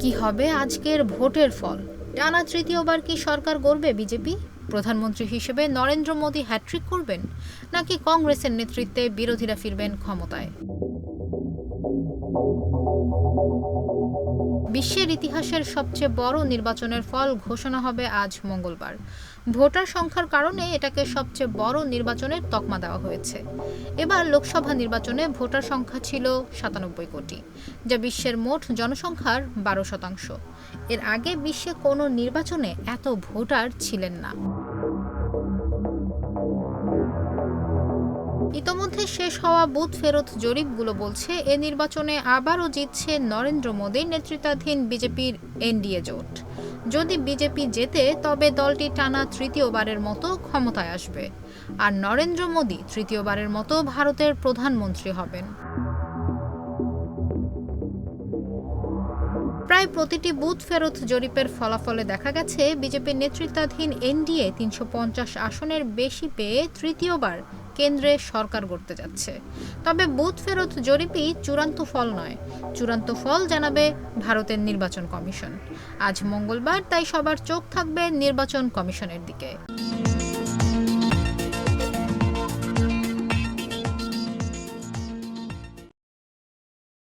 কি হবে আজকের ভোটের ফল? টানা তৃতীয়বার কি সরকার গড়বে বিজেপি? প্রধানমন্ত্রী হিসেবে নরেন্দ্র মোদী হ্যাট্রিক করবেন? নাকি কংগ্রেসের নেতৃত্বে বিরোধীরা ফিরবেন ক্ষমতায়? বিশ্বের ইতিহাসের সবচেয়ে বড় নির্বাচনের ফল ঘোষণা হবে আজ মঙ্গলবার। ভোটার সংখ্যার কারণে এটাকে সবচেয়ে বড় নির্বাচনের তকমা দেওয়া হয়েছে। এবার লোকসভা নির্বাচনে ভোটার সংখ্যা ছিল সাতানব্বই কোটি, যা বিশ্বের মোট জনসংখ্যার বারো শতাংশ। এর আগে বিশ্বে কোনো নির্বাচনে এত ভোটার ছিলেন না। ইতোমধ্যে শেষ হওয়া বুথ ফেরত জরিপগুলো বলছে, এ নির্বাচনে আবারও জিতছে নরেন্দ্র মোদীর নেতৃত্বাধীন বিজেপির এনডিএ জোট। যদি বিজেপি জেতে, তবে দলটি টানা তৃতীয়বারের মতো ক্ষমতায় আসবে। আর নরেন্দ্র মোদী তৃতীয়বারের মতো ভারতের প্রধানমন্ত্রী হবেন। প্রায় প্রতিটি বুথ ফেরত জরিপের ফলাফলে দেখা গেছে, বিজেপির নেতৃত্বাধীন এনডিএ তিনশো পঞ্চাশ আসনের বেশি পেয়ে তৃতীয়বার কেন্দ্রে সরকার গড়তে যাচ্ছে। তবে বুথ ফেরত জরিপই চূড়ান্ত ফল নয়। চূড়ান্ত ফল জানাবে ভারতের নির্বাচন কমিশন। আজ মঙ্গলবার তাই সবার চোখ থাকবে নির্বাচন কমিশনের দিকে।